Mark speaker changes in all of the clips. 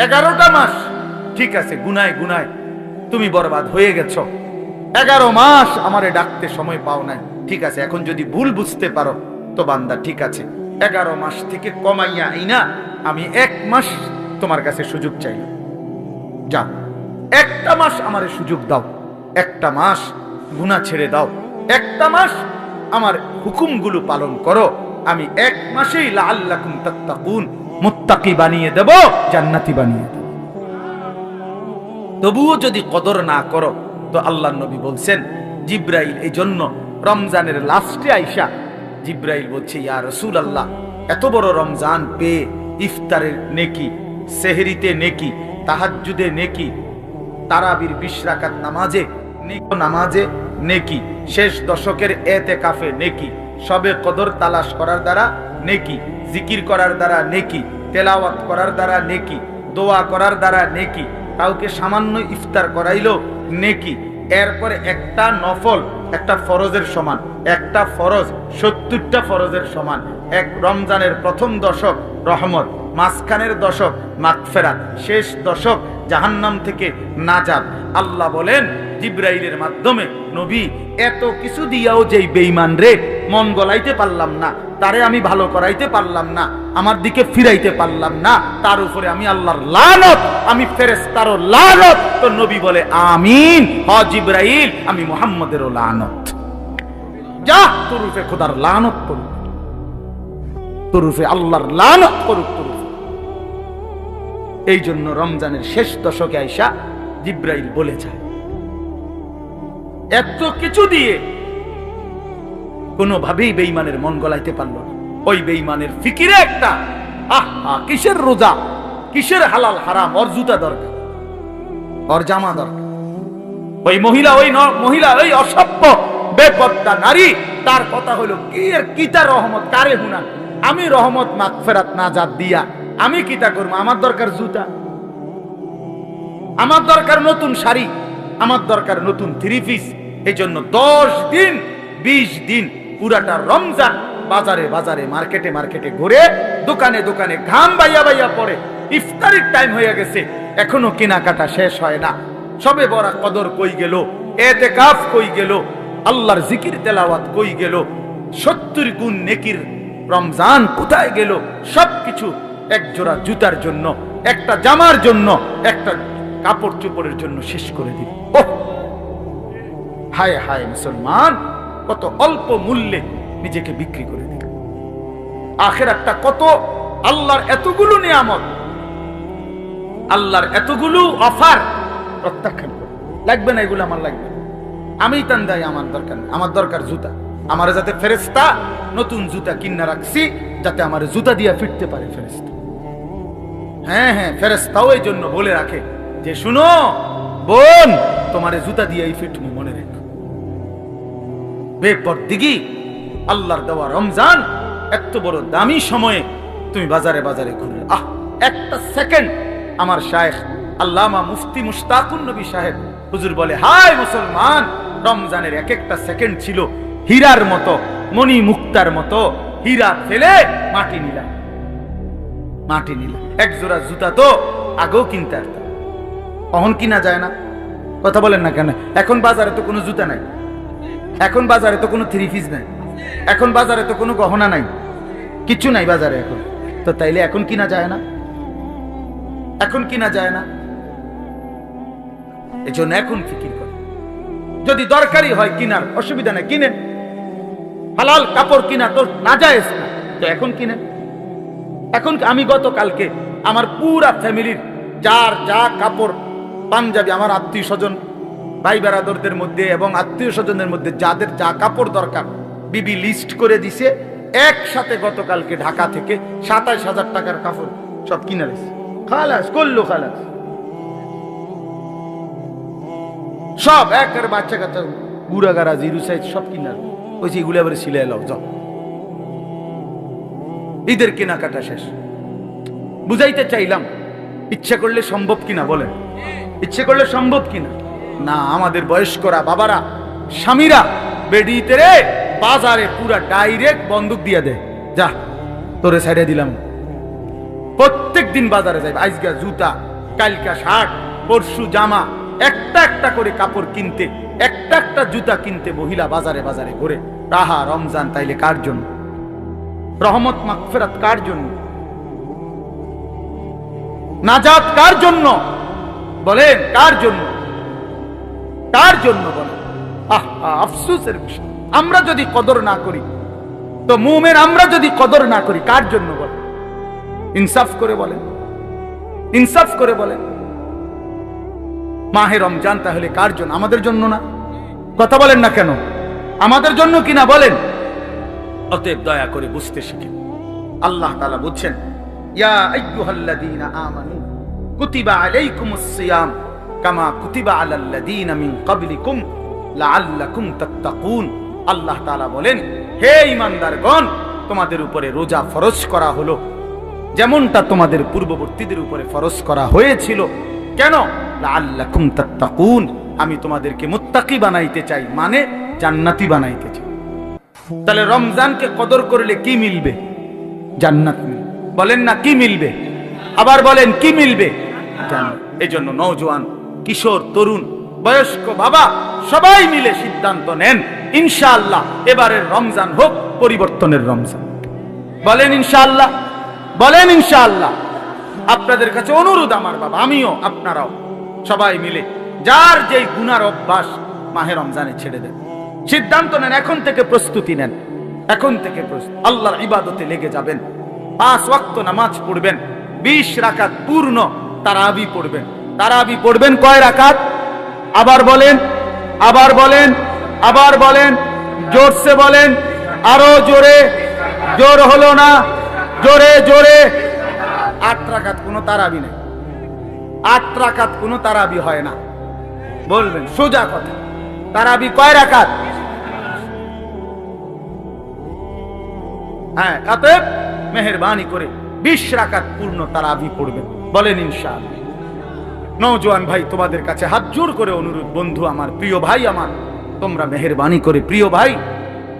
Speaker 1: এগারোটা মাস। ঠিক আছে, গুনায় গুনায়। তুমি বরবাদ হয়ে গেছ। এগারো মাস আমারে ডাকতে সময় পাও নাই। ঠিক আছে, এখন যদি ভুল বুঝতে পারো, তো বান্দা, ঠিক আছে। এগারো মাস থেকে কমাইয়া আইনা, আমি এক মাস তোমার কাছে সুযোগ চাইলাম যা একটা মাস আমারে সুযোগ দাও। একটা মাস গুনাহ ছেড়ে দাও। একটা মাস আমার হুকুমগুলো পালন করো। আমি এক মাসেই লাআল্লাকুম তাত্তাকুন। মুত্তাকি বানিয়ে দেব, জান্নাতি বানিয়ে দেব। তবুও যদি কদর না করো, তো আল্লাহ নবী বলছেন, জিব্রাইল, এই জন্য রমজানের লাস্টে আইসা। জিব্রাইল বলছে, ইয়া রসুল আল্লাহ এত বড় রমজান পেয়ে ইফতারের নেকি, সেহরিতে নেকি, তাহাজ্জুদে নেকি, তারাবির বিশ্রাকাত নামাজে নামাজে নেকি, শেষ দশকের এতে কাফে নেকি, সবে কদর তালাশ করার দ্বারা নেকি, জিকির করার দ্বারা নেকি, তেলাওয়াত করার দ্বারা নেকি, দোয়া করার দ্বারা নেকি, কাউকে সামান্য ইফতার করাইলো নেকি। এরপরে একটা নফল, একটা ফরজের সমান, একটা ফরজ সত্তরটা ফরজের সমান, এক রমজানের প্রথম দশক রহমত, মাঝখানের দশক মাগফেরাত, শেষ দশক জাহান্নাম থেকে নাজাত। আল্লাহ বলেন, জিব্রাইলের মাধ্যমে নবী, এত কিছু দিয়াও যেই বেইমান রে মন গলাইতে পারলাম না, তারে আমি ভালো করাইতে পারলাম না, আমার দিকে ফিরাইতে পারলাম না, তার উপরে আমি আল্লাহর লানত, আমি ফেরেস্তারও লানত। তো নবী বলে, আমিন, হ জিব্রাইল, আমি মুহাম্মদেরও লানত। যা তরুফে খোদার লানত করুক তরুফে আল্লাহর লানত করুক তরুফে এই জন্য রমজানের শেষ দশকে আইসা জিব্রাইল বলে যায়, এত কিছু দিয়ে কোনোভাবেই বেইমানের মন গলাইতে পারল না। ওই বেইমানের ফিকিরে একটা, আহ, কিসের রোজা? কিসের হালাল হারাম? ওর জুতা দরকার, ওর জামা দরকার। ওই মহিলা ওই মহিলা, ওই অসভ্য বেপত্তা নারী, তার কথা হলো, কি এর কিতা রহমত? কারে হুনান আমি রহমত মাগফেরাত না জাত দিয়া, আমি কিতা করব? আমার দরকার জুতা, আমার দরকার নতুন শাড়ি, আমার দরকার নতুন থ্রি পিস এই জন্য দশ দিন, বিশ দিন পুরাটা রমজান বাজারে বাজারে, মার্কেটে মার্কেটে ঘুরে দোকানে দোকানে ঘাম বাইয়া বাইয়া পড়ে। ইফতারির টাইম হয়ে গেছে, এখনও কেনাকাটা শেষ হয় না। সবে বড় কদর কই গেল এতে কাফ কই গেল, আল্লাহর জিকির তেলাওয়াত কই গেল, সত্তর গুণ নেকির রমজান কোথায় গেল? সবকিছু এক জোড়া জুতার জন্য, একটা জামার জন্য, একটা কাপড় চোপড়ের জন্য শেষ করে দিল। ওহ! হায় হায় মুসলমান! কত অল্প মূল্যে নিজেকে বিক্রি করে দিল। আখের একটা কত? আল্লাহর এতগুলো নিয়ামত। আল্লাহর এতগুলো অফার প্রত্যাখ্যান করে। লাগবে না এগুলো আমার লাগবে আমি তান দেয় আমার দরকার নেই। আমার দরকার জুতা। আমার যাতে ফেরেস্তা নতুন জুতা কিনা রাখছি, যাতে আমার জুতা দিয়ে ফিরতে পারে ফেরেস্তা হ্যাঁ হ্যাঁ ফেরেস্তাও এই জন্য বলে রাখে যে, শুনো, বোন, তোমার জুতা দিয়েই ফিটমু মনে রেখো। বেপর দিঘি আল্লাহর দেওয়া রমজান এত বড় দামি সময়ে তুমি বাজারে বাজারে ঘুরে আহ, একটা সেকেন্ড, আমার শায়েখ আল্লামা মুফতি মুশতাকুন নবী সাহেব, হুজুর বলে, হায় মুসলমান, রমজানের এক একটা সেকেন্ড ছিল হীরার মতো, মণি মুক্তার মতো, হীরা ফেলে মাটি নিলাম, মাটি নিল এক জোড়া জুতা তো আগেও কিনতে আসতাম। অহন কিনা যায় না। কথা বলেন না কেন? এখন বাজারে তো কোনো জুতা নাই। এখন বাজারে তো কোনো থ্রি পিস নাই। এখন বাজারে তো কোনো গহনা নাই। কিচ্ছু নাই বাজারে এখন। তো তাইলে এখন কিনা যায় না? এখন কিনা যায় না? এই জন্য এখন ফিকির করে। যদি দরকারি হয় কিনার, অসুবিধা নেই, কিনে। হালাল কাপড় কিনা তো না যায় না, তো এখন কিনে। এখন আমি গতকালকে আমার পুরা ফ্যামিলির, যার যা কাপড়, পাঞ্জাবি, আমার আত্মীয় স্বজন ভাই বেড়াদরদের মধ্যে এবং আত্মীয় স্বজনের মধ্যে যাদের যা কাপড় দরকার, বিবি লিস্ট করে দিছে, একসাথে গতকালকে ঢাকা থেকে সাতাশ হাজার টাকার কাপড় সব কিনে রয়েছে খালাস, করল খালাস। সব একের বাচ্চা কাচ্চা, গাড়া জিরু সাইজ সব কিনার ওই যে এগুলো আবার সিলাই লাও, যাও। ঈদের কেনাকাটা শেষ। বুঝাইতে চাইলাম, ইচ্ছে করলে সম্ভব কিনা বলেন? ইচ্ছে করলে সম্ভব কিনা? না আমাদের বয়স্করা, বাবারা, স্বামীরা বেডিতে রে, বাজারে পুরা ডাইরেক্ট বন্দুক দিয়ে দে যা, তোরে সাইডে দিলাম। প্রত্যেক দিন বাজারে যাইবে আজকা জুতা, কালকা শার্ট, পরশু জামা, একটা একটা করে কাপড় কিনতে, একটা একটা জুতা কিনতে মহিলা বাজারে বাজারে ঘুরে। তাহা রমজান তাইলে কার জন্য? রহমত মাগফিরাত কার জন্য? নাজাত কার জন্য? বলেন, কার জন্য? কার জন্য আহ আহ, বিষয়। আমরা যদি কদর না করি তো মুমের আমরা যদি কদর না করি কার জন্য বলেন ইনসাফ করে বলেন। ইনসাফ করে বলেন। মাহে রমজান তাহলে কার জন্য? আমাদের জন্য না। কথা বলেন না কেন? আমাদের জন্য কিনা বলেন? অতএব দয়া করে বুঝতে শিখেন আল্লাহ তাআলা বুঝছেন ইয়া আইয়ুহাল্লাযীনা আমানু কুতিবা আলাইকুমুস সিয়াম। কামা কুতিবা মিন ক্বাবলিকুম লাআল্লাকুম তাত্তাকুন। আল্লাহ তাআলা বলেন, হে ঈমানদারগণ, তোমাদের উপরে রোজা ফরজ করা হলো। যেমনটা তোমাদের পূর্ববর্তীদের উপরে ফরজ করা হয়েছিল। কেন? লাআল্লাকুম তাত্তাকুন। আমি তোমাদেরকে মুত্তাকি বানাইতে চাই মানে জান্নাতি বানাইতে চাই। তাহলে রমজানকে কদর করলে কি মিলবে? জান্নাত বলেন না কি মিলবে? আবার বলেন কি মিলবে। এই জন্য নৌজওয়ান কিশোর, তরুণ, বয়স্ক বাবা, সবাই মিলে সিদ্ধান্ত নেন, ইনশাআল্লাহ এবারের রমজান হোক, পরিবর্তনের রমজান। বলেন ইনশাআল্লাহ বলেন ইনশাআল্লাহ। আপনাদের কাছে অনুরোধ আমার বাবা, আমিও, আপনারাও, সবাই মিলে যার যেই গুনার অভ্যাস মাহে রমজানে ছেড়ে দেন। সিদ্ধান্ত নেন, এখন থেকে প্রস্তুতি নেন, এখন থেকে আল্লাহর ইবাদতে লেগে যাবেন, পাঁচ ওয়াক্ত নামাজ পড়বেন, বিশ রাকাত পূর্ণ তারাবি পড়বেন। তারাবি পড়বেন কয় রাকাত? আবার বলেন আবার বলেন আবার বলেন, জোরসে বলেন, আরও জোরে, জোর হলো না, জোরে জোরে। আট রাকাত কোনো তারাবি নেই। আট রাকাত কোনো তারাবি হয় না। বলবেন, সোজা কথা। তারাবি কয় রাকাত? হ্যাঁ অতএব মেহরবানি করে বিশ রাকাত পূর্ণ তারাবি পড়বেন। বলেন ইনশাআল্লাহ। নওজোয়ান ভাই, তোমাদের কাছে হাত জোর করে অনুরোধ, বন্ধু আমার, প্রিয় ভাই আমার, তোমরা মেহরবানি করে প্রিয় ভাই,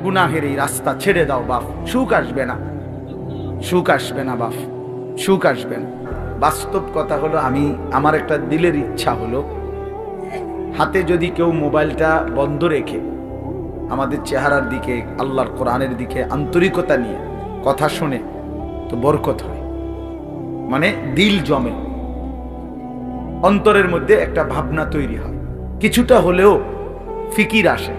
Speaker 1: গুনাহের এই রাস্তা ছেড়ে দাও, বাপ। সুখ আসবে না। সুখ আসবে না, বাপ। সুখ আসবে না। বাস্তব কথা হলো, আমি, আমার একটা দিলের ইচ্ছা হলো, হাতে যদি কেউ মোবাইলটা বন্ধ রেখে, আমাদের চেহারার দিকে, আল্লাহর কোরআনের দিকে আন্তরিকতা নিয়ে কথা শুনে, তো বরকত হয়। মানে দিল জমে। অন্তরের মধ্যে একটা ভাবনা তৈরি হয়। কিছুটা হলেও ফিকির আসে।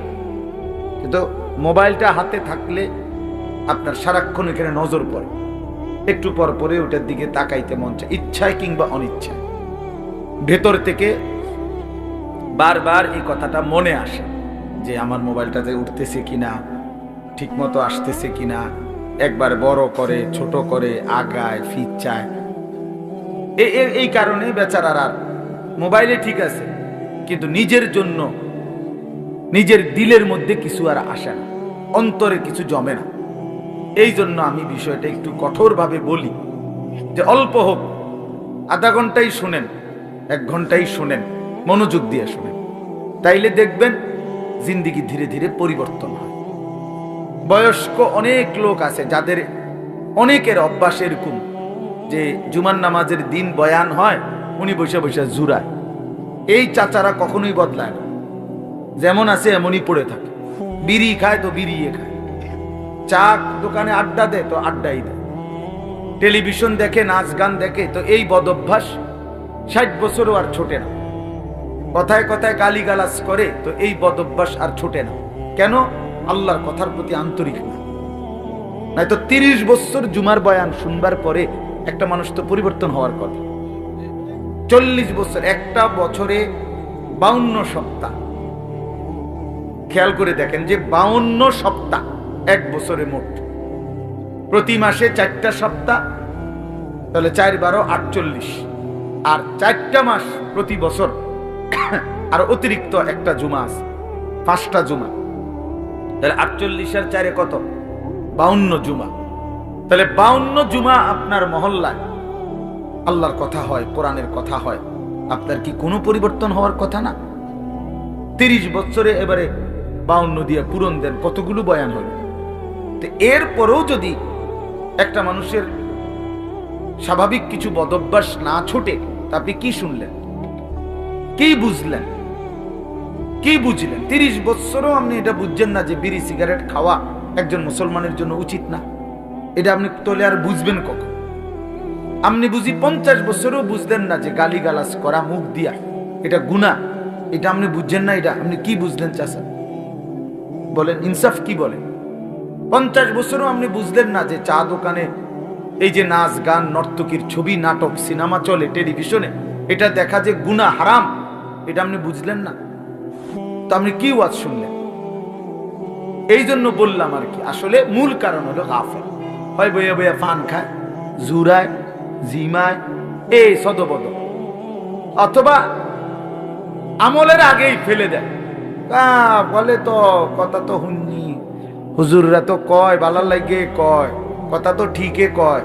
Speaker 1: কিন্তু মোবাইলটা হাতে থাকলে আপনার সারাক্ষণ এখানে নজর পড়ে। একটু পর পরে ওটার দিকে তাকাইতে মন চায়, ইচ্ছায় কিংবা অনিচ্ছায়। ভেতর থেকে বারবার এই কথাটা মনে আসে যে আমার মোবাইলটাতে উঠতেছে কিনা ঠিক মতো আসতেছে কিনা, একবার বড় করে, ছোট করে, আগায় ফিট চায় এ- এ- এই কারণে বেচারার আর মোবাইলে ঠিক আছে, কিন্তু নিজের জন্য, নিজের দিলের মধ্যে কিছু আর আসে না, অন্তরে কিছু জমে না। এই জন্য আমি বিষয়টা একটু কঠোরভাবে বলি, যে অল্প হোক, আধা ঘন্টাই শুনেন, এক ঘন্টাই শুনেন, মনোযোগ দিয়ে শুনেন। তাইলে দেখবেন জিন্দিগি ধীরে ধীরে পরিবর্তন হয়। বয়স্ক অনেক লোক আছে যাদের অনেকের অভ্যাস এরকম যে জুমার নামাজের দিন বয়ান হয় উনি বসে বসে জুরায় এই চাচারা কখনোই বদলায় না। যেমন আছে এমনই পড়ে থাকে। বিড়ি খায় তো বিড়িয়ে খায়। চা দোকানে আড্ডা দেয় তো আড্ডাই দেয়। টেলিভিশন দেখে, নাচ গান দেখে তো এই বদভ্যাস ষাট বছরও আর ছোটে না। কথায় কথায় গালি গালিগালাজ করে তো এই বদভ্যাস আর ছোটে না। কেন? আল্লাহর কথার প্রতি আন্তরিক না। নাই তো তিরিশ বছর জুমার বয়ান শুনবার পরে একটা মানুষ তো পরিবর্তন হওয়ার কথা। চল্লিশ বছর, একটা বছরে বাউন্ন সপ্তাহ। খেয়াল করে দেখেন যে বাউন্ন সপ্তাহ, এক বছরে মোট। প্রতি মাসে চারটা সপ্তাহ, তাহলে চার বারো আটচল্লিশ। আর চারটা মাস প্রতি বছর, আর অতিরিক্ত একটা জুমা আছে, পাঁচটা জুমা। তাহলে আটচল্লিশের চারে কত? বাউন্ন জুমা। তাহলে বাউন্ন জুমা আপনার মহল্লায় আল্লাহর কথা হয়, কোরআনের কথা হয়। আপনার কি কোনো পরিবর্তন হওয়ার কথা না? তিরিশ বছরে এবারে বাউন্ন দিয়ে পূরণ দেন, কতগুলো বয়ান হলো? তো এরপরেও যদি একটা মানুষের স্বাভাবিক কিছু বদভ্যাস না ছোটে, তা আপনি কি শুনলেন? কি বুঝলেন? কি বুঝলেন? তিরিশ বছরও আপনি এটা বুঝছেন না যে বিড়ি, সিগারেট খাওয়া একজন মুসলমানের জন্য উচিত না। এটা আপনি তোলে আর বুঝবেন কখন? আপনি বুঝি পঞ্চাশ বছরও বুঝলেন না যে গালি গালাস করা মুখ দিয়া? এটা গুণা এটা আপনি বুঝছেন না, এটা আপনি কি বুঝলেন চাষা বলেন, ইনসাফ কি বলেন পঞ্চাশ বছরও আপনি বুঝলেন না যে চা দোকানে এই যে নাচ গান, নর্তকীর ছবি, নাটক, সিনেমা চলে টেলিভিশনে, এটা দেখা যে গুণা হারাম, এটা আপনি বুঝলেন না? তো আপনি কি ওয়াজ শুনলেন? এই জন্য বললাম আর কি, আসলে মূল কারণ হলো গাফেল। হয় বইয়া বইয়া ফান খায় জুরায় জিমায় এই সদবদ। অথবা আমলের আগেই ফেলে দেয়। বলে তো কথা তো হুননি হুজুররা তো কয়, বালার লাগে কয়, কথা তো ঠিকই কয়।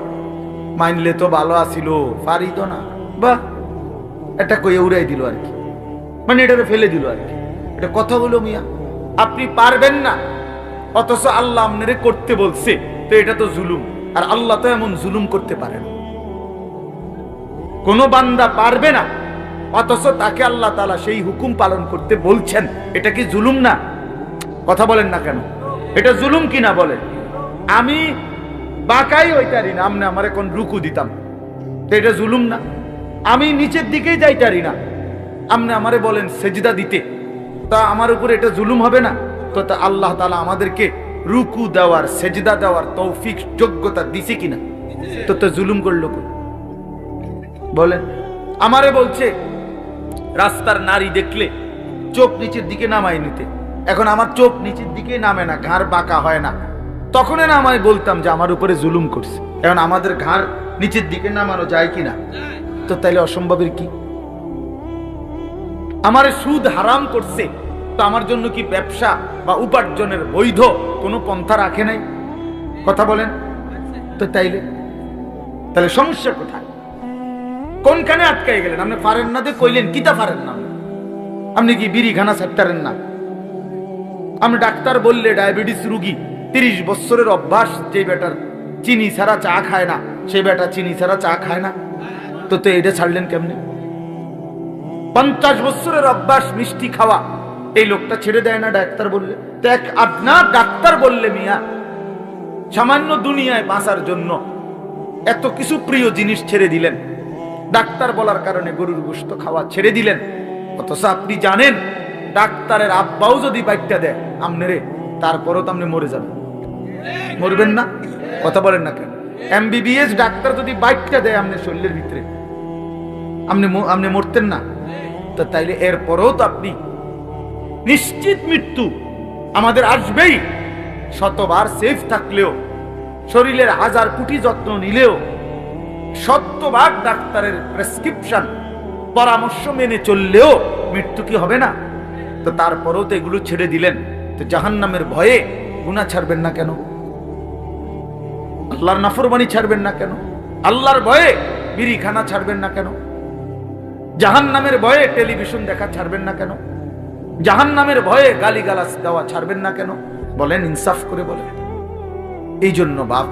Speaker 1: মানলে তো ভালো আসিল, পারিত না। বা এটা কইয়ে উড়াই দিল আর কি। মানে এটা ফেলে দিল আর কি। এটা কথা হলো মিয়া। আপনি পারবেন না। অথচ আল্লাহ আপনারে করতে বলছে। তো এটা তো জুলুম। আর আল্লাহ তো এমন জুলুম করতে পারে না। কোন বান্দা পারবে না। অথচ তাকে আল্লাহ তালা সেই হুকুম পালন করতে বলছেন। এটা কি জুলুম না? কথা বলেন না কেন? এটা জুলুম কি না বলেন? আমি বাঁকাই ওইটারি না আমনে আমার এখন রুকু দিতাম। তো এটা জুলুম না? আমি নিচের দিকেই যাইতারি না। আমনে আমারে বলেন সেজদা দিতে। তা আমার উপর এটা জুলুম হবে না? তো তা আল্লাহ তালা আমাদেরকে রুকু দেওয়ার, সেজদা দেওয়ার তৌফিক, যোগ্যতা দিছে কিনা? তো তো জুলুম করল? বলেন, আমারে বলছে, রাস্তার নারী দেখলে চোখ নিচের দিকে নামাই নিতে। এখন আমার চোখ নিচের দিকে নামে না, ঘাড় বাঁকা হয় না। তখনই না আমায় বলতাম যে আমার উপরে জুলুম করছে। এখন আমাদের ঘাড় নিচের দিকে নামানো যায় কিনা? তো তাইলে অসম্ভবের কি? আমার সুদ হারাম করছে, তো আমার জন্য কি ব্যবসা বা উপার্জনের বৈধ কোনো পন্থা রাখে নাই? কথা বলেন। তো তাইলে তাহলে সমস্যা কোথায়? কোনখানে আটকাই গেলেন? আপনি পারেন না কইলেন, কিতা পারেন না? আপনি কি বিড়ি খানা ছাড়তারেন না? আপনি ডাক্তার বললে ডায়াবেটিস রুগী, তিরিশ বছরের অভ্যাস, যে বেটার চিনি ছাড়া চা খায় না, সে বেটা চিনি ছাড়া চা খায় না। তো তো এটা ছাড়লেন কেমনে? পঞ্চাশ বছরের অভ্যাস, মিষ্টি খাওয়া, এই লোকটা ছেড়ে দেয় না ডাক্তার বললে। দেখ আপনার ডাক্তার বললে মিয়া, সামান্য দুনিয়ায় বাঁচার জন্য এত কিছু প্রিয় জিনিস ছেড়ে দিলেন। ডাক্তার বলার কারণে গরুর গোস্ত খাওয়া ছেড়ে দিলেন। অথচ আপনি জানেন, ডাক্তারের আব্বাও যদি বাইকটা দেয় আমনেরে তারপরও তো আপনি মরে যাবেন। মরবেন না? কথা বলেন না কেন? এমবিবিএস ডাক্তার যদি বাইকটা দেয় আপনার শরীরের ভিতরে আপনি আপনি মরতেন না। তো তাইলে এরপরও তো আপনি নিশ্চিত মৃত্যু আমাদের আসবেই। শতবার সেফ থাকলেও, শরীরের হাজার কোটি যত্ন নিলেও শতবার ডাক্তারের প্রেসক্রিপশন, পরামর্শ মেনে চললেও মৃত্যু কি হবে না? তো তারপরেও তো এগুলো ছেড়ে দিলেন। তো জাহান্নামের ভয়ে গুণা ছাড়বেন না কেন? আল্লাহর নাফরমানি ছাড়বেন না কেন? আল্লাহর ভয়ে বিড়িখানা ছাড়বেন না কেন? জাহান্নামের ভয়ে টেলিভিশন দেখা ছাড়বেন না কেন? জাহান্নামের ভয়ে গালিগালাজ দেওয়া ছাড়বেন না কেন? বলেন, ইনসাফ করে বলেন। এই জন্য বাপ,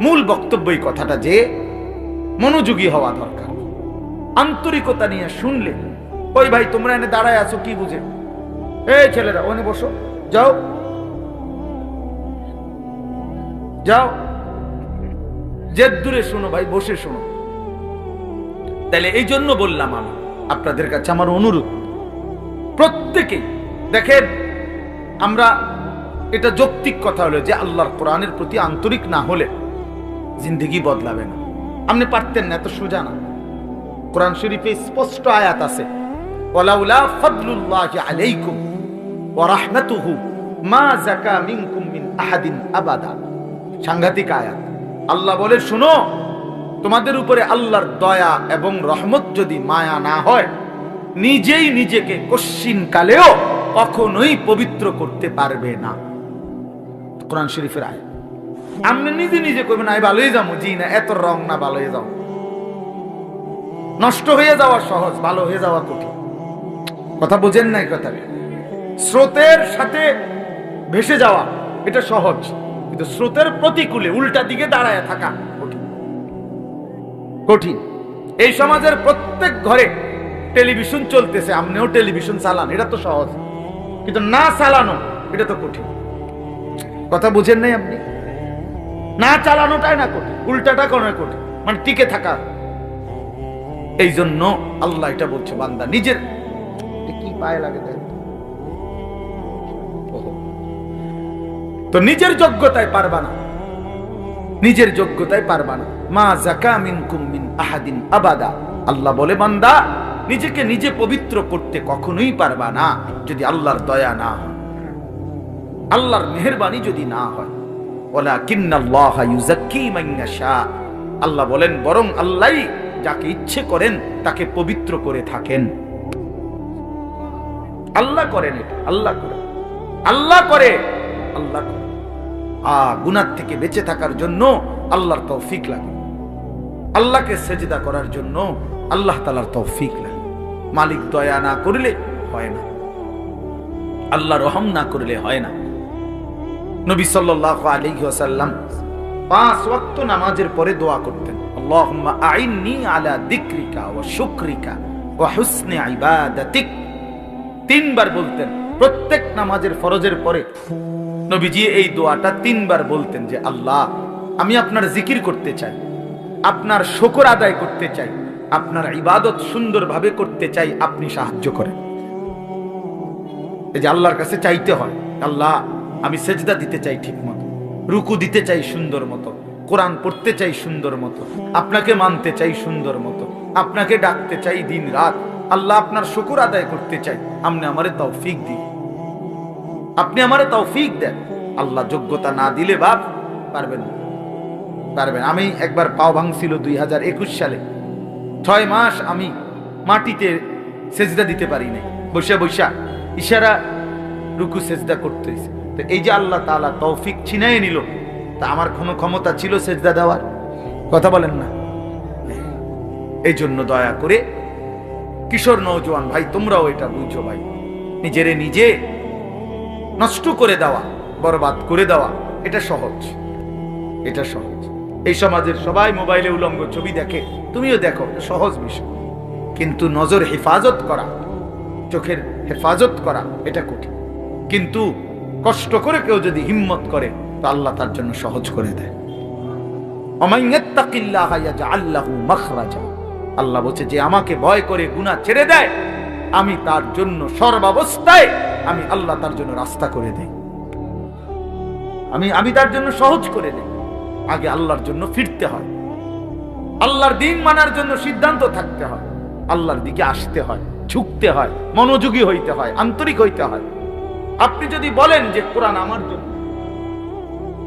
Speaker 1: মূল বক্তব্য এই কথাটা যে মনোযোগী হওয়া দরকার। আন্তরিকতা নিয়ে শুনলে, ওই ভাই, তোমরা এনে দাঁড়ায় আছো, কি বুঝে? এই ছেলেরা ওনে বসো। যাও। যাও। যে দূরে শোনো ভাই, বসে শোনো। তাহলে এই জন্য বললাম আমি, আপনাদের কাছে আমার অনুরোধ। প্রত্যেকেই, দেখেন, আমরা, এটা যৌক্তিক কথা হলো যে আল্লাহর কোরআনের প্রতি আন্তরিক না হলে, জিন্দগি বদলাবে না। আপনি পারতেন না, এত সোজা না। কোরআন শরীফে স্পষ্ট আয়াত আছে, ওয়ালাউলা ফাদলুল্লাহি আলাইকুম ওয়া রাহমাতুহু মা যাকা মিনকুম মিন আহাদিন আবাদা। সাংঘাতিক আয়াত। আল্লাহ বলে, শুনো, তোমাদের উপরে আল্লাহর দয়া এবং রহমত যদি মায়া না হয়, নিজেই নিজেকে কশ্চিন কালেও কখনোই পবিত্র করতে পারবে না। কোরআন শরীফের আয় আপনি নিজে নিজে করবেন আমি ভালোই যাব জি না, এত রং না ভালো হয়ে যাও। নষ্ট হয়ে যাওয়া সহজ, ভালো হয়ে যাওয়া কঠিন। কথা বোঝেন না এই কথা স্রোতের সাথে ভেসে যাওয়া, এটা সহজ, কিন্তু স্রোতের প্রতিকূলে উল্টা দিকে দাঁড়ায় থাকা কঠিন। কঠিন। এই সমাজের প্রত্যেক ঘরে টেলিভিশন চলতেছে, আপনিও টেলিভিশন চালান, এটা তো সহজ। কিন্তু না চালানো, এটা তো কঠিন। কথা বুঝেন নাই আপনি? না চালানোটাই না কঠিন, উল্টাটা কোনো কঠিন মানে টিকে থাকা। এই জন্য আল্লাহ এটা বলছে, বান্দা, নিজের কি পায়ে লাগে তো। নিজের যোগ্যতায় পারবা না। নিজের যোগ্যতায় পারবা না। মা জাকা মিন আহাদিন আবাদা। আল্লাহ বলে, বান্দা, নিজেকে নিজে পবিত্র করতে কখনোই পারবা না যদি আল্লাহর দয়া না হয়। আল্লাহর মেহেরবানি যদি না হয়। আল্লাহ বলেন, বরং আল্লাহই যাকে ইচ্ছে করেন, তাকে পবিত্র করে থাকেন। আল্লাহ করেন এটা, আল্লাহ করে। আল্লাহ করে আল্লাহ করে। আ গুনার থেকে বেঁচে থাকার জন্য আল্লাহর তৌফিক লাগে। আল্লাহকে সেজদা করার জন্য আল্লাহ তালার তৌফিক লাগে। মালিক দয়া না করলে হয় না। আল্লাহ রহম না করলে হয় না। নবী সাল্লাল্লাহু আলাইহি ওয়াসাল্লাম পাঁচ ওয়াক্ত নামাজের পরে দোয়া করতেন। আলা তিনবার বলতেন, প্রত্যেক নামাজের ফরজের পরে। নবীজি এই দোয়াটা তিনবার বলতেন যে, আল্লাহ, আমি আপনার জিকির করতে চাই, আপনার শকর আদায় করতে চাই, আপনার ইবাদত সুন্দরভাবে করতে চাই, আপনি সাহায্য করেন। এই যে আল্লাহর কাছে চাইতে হয়, আল্লাহ আমি সেজদা দিতে চাই ঠিক মতো, রুকু দিতে চাই সুন্দর মতো, কোরআন পড়তে চাই সুন্দর মতো, আপনাকে মানতে চাই সুন্দর মতো, আপনাকে ডাকতে চাই দিন রাত, আল্লাহ আপনার শুকুর আদায় করতে চাই, আপনি আমারে তৌফিক দিন। আপনি আমারে তৌফিক দেন। আল্লাহ যোগ্যতা না দিলে বাপ, পারবেন পারবেন। আমি একবার পাও ভাঙছিল দুই হাজার একুশ সালে। ছয় মাস আমি মাটিতে সেজদা দিতে পারি নাই। বসে বৈশা ইশারা রুকু সেজদা করতে হয়েছে তো এই যে আল্লাহ তাআলা তৌফিক ছিনাই নিল, তা আমার কোনো ক্ষমতা ছিল সেজদা দেওয়ার? কথা বলেন না। এই জন্য দয়া করে, কিশোর নৌজওয়ান ভাই, তোমরাও এটা বুঝো ভাই। নিজেরে নিজে নষ্ট করে দেওয়া, বরবাদ করে দেওয়া, এটা সহজ। এটা সহজ। এই সমাজের সবাই মোবাইলে উলঙ্গ ছবি দেখে, তুমিও দেখো সহজ বিষয়। কিন্তু নজর হেফাজত করা, চোখের হেফাজত করা, এটা কঠিন। কিন্তু কষ্ট করে কেউ যদি হিম্মত করে, তো আল্লাহ তার জন্য সহজ করে দেয়। আল্লাহ বলছে, যে আমাকে ভয় করে গুনাহ ছেড়ে দেয়, আমি তার জন্য সর্বাবস্থায় আমি আল্লাহ তার জন্য রাস্তা করে দেই। আমি আমি তার জন্য সহজ করে দেই। আগে আল্লাহর জন্য ফিরতে হয়। আল্লাহর দিন মানার জন্য সিদ্ধান্ত থাকতে হয়। আল্লাহর দিকে আসতে হয়, ঝুঁকতে হয়, মনোযোগী হইতে হয়, আন্তরিক হইতে হয়। আপনি যদি বলেন যে কোরআন আমার জন্য,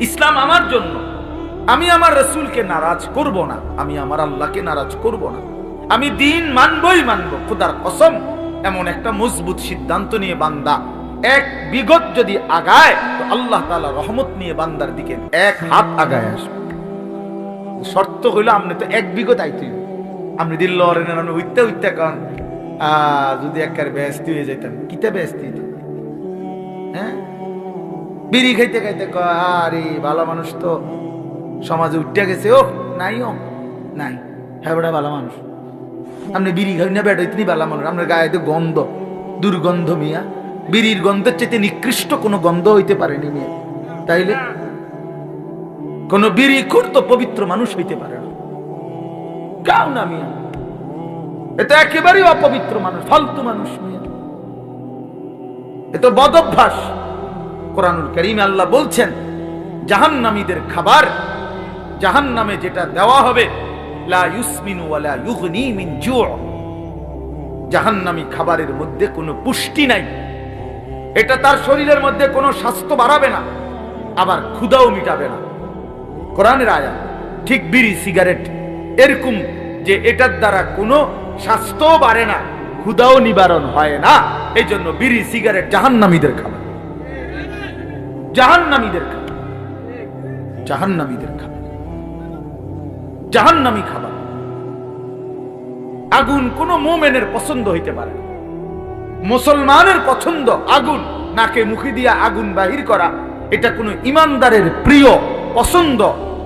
Speaker 1: ইসলাম আমার জন্য, আমি আমার রসুলকে নারাজ করব না, আমি আমার আল্লাহকে নারাজ করব না, আমি দিন মানবই মানব, খুদার কসম, এমন একটা মজবুত সিদ্ধান্ত নিয়ে বান্দা, এক বিগত যদি আগায়, তো আল্লাহ তালা রহমত নিয়ে বান্দার দিকে এক হাত আগায় আসবে শর্ত হইল আপনি তো এক বিগত আইতে আপনি দিল আপনি উইতে উইতে কন যদি একবার ব্যস্ত হয়ে যেতাম কিতা ব্যস্ত হইতাম? হ্যাঁ? বিড়ি খাইতে খাইতে কয়, আরে, ভালো মানুষ তো। সমাজে উঠে গেছে ও নাই ও নাই হ্যাঁ ভালো মানুষ। আপনি বিড়ি খাই না, বেটা ইতনি ভালো মানুষ। আপনার গায়ে তো গন্ধ, দুর্গন্ধ মিয়া। বিড়ির গন্ধের চেয়ে নিকৃষ্ট কোনো গন্ধ হইতে পারেনি মিয়া। তাইলে? কোনো বিড়ি তো পবিত্র মানুষ হইতে পারে না। কাউ না মিয়া। এটা একেবারেই অপবিত্র মানুষ, ফালতু মানুষ মিয়া। এ তো বদভ্যাস। কোরআনুল করিম আল্লাহ বলছেন, জাহান্নামীদের খাবার, জাহান্নামে যেটা দেওয়া হবে জাহান্নামী খাবারের মধ্যে কোনো পুষ্টি নাই। এটা তার শরীরের মধ্যে কোনো স্বাস্থ্য বাড়াবে না, আবার ক্ষুদাও মিটাবে না। কোরআনের আয়া ঠিক বিড়ি, সিগারেট, এরকম যে এটার দ্বারা কোনো স্বাস্থ্যও বাড়ে না ক্ষুদাও নিবারণ হয় না। এই জন্য বিড়ি, সিগারেট জাহান্নামীদের খাবার। জাহান্নামীদের খাবার। জাহান্নামীদের খাবার। জাহান্নামী খাবার। আগুন কোন মোমেনের পছন্দ হইতে পারে মুসলমানের পছন্দ আগুন, নাকে মুখে দিয়া আগুন বাহির করা, এটা কোনো ইমানদারের প্রিয় পছন্দ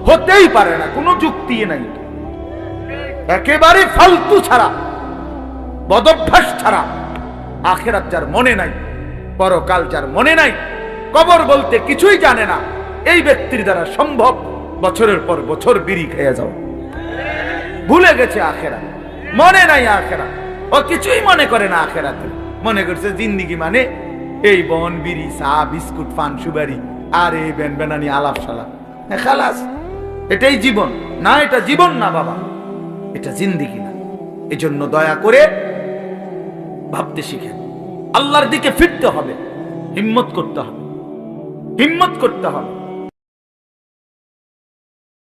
Speaker 1: হতেই পারে না, কোনো যুক্তি নাই। একেবারে ফালতু ছাড়া, বদভ্যাস ছাড়া। আখেরাত যার মনে নাই, পরকাল যার মনে নাই, কবর বলতে কিছুই জানে না। এই ব্যক্তির দ্বারা সম্ভব বছরের পর বছর বিড়ি খেয়ে যাও। ভুলে গেছে আখেরা মনে নাই আখেরা ও কিছুই মনে করে না আখেরাতে। মনে করছে জিন্দিগি মানে এই বন, বিড়ি, চা, বিস্কুট, পান সুবারি আর এই বেন বেনানি, আলাপ সালাপ। খালাস, এটাই জীবন। না, এটা জীবন না বাবা, এটা জিন্দিগি না। এজন্য দয়া করে ভাবতে শিখেন। আল্লাহর দিকে ফিরতে হবে। হিম্মত করতে হবে। হিম্মত করতে হবে।